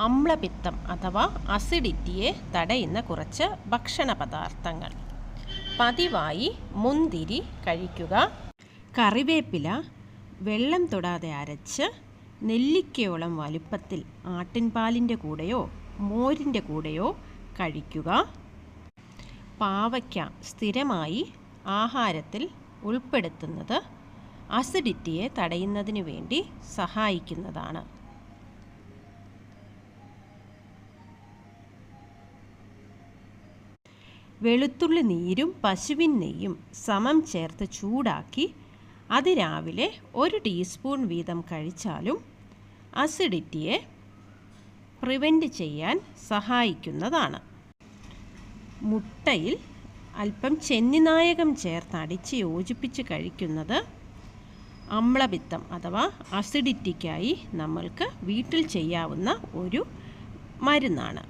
അമ്ലപിത്തം അഥവാ അസിഡിറ്റിയെ തടയുന്ന കുറച്ച് ഭക്ഷണ പദാർത്ഥങ്ങൾ പതിവായി മുന്തിരി കഴിക്കുക. കറിവേപ്പില വെള്ളം തൊടാതെ അരച്ച് നെല്ലിക്കയോളം വലുപ്പത്തിൽ ആട്ടിൻപാലിന്റെ കൂടെയോ മോരിന്റെ കൂടെയോ കഴിക്കുക. പാവയ്ക്ക സ്ഥിരമായി ആഹാരത്തിൽ ഉൾപ്പെടുത്തുന്നത് അസിഡിറ്റിയെ തടയുന്നതിന് വേണ്ടി സഹായിക്കുന്നതാണ്. വെളുത്തുള്ളി നീരും പശുവിൻ നെയ്യും സമം ചേർത്ത് ചൂടാക്കി അത് രാവിലെ ഒരു ടീസ്പൂൺ വീതം കഴിച്ചാലും അസിഡിറ്റിയെ പ്രിവെന്റ് ചെയ്യാൻ സഹായിക്കുന്നതാണ്. മുട്ടയിൽ അല്പം ചെന്നിനായകം ചേർത്ത് അടിച്ച് യോജിപ്പിച്ച് കഴിക്കുന്നത് അമ്ലപിത്തം അഥവാ അസിഡിറ്റിക്കായി നമ്മൾക്ക് വീട്ടിൽ ചെയ്യാവുന്ന ഒരു മരുന്നാണ്.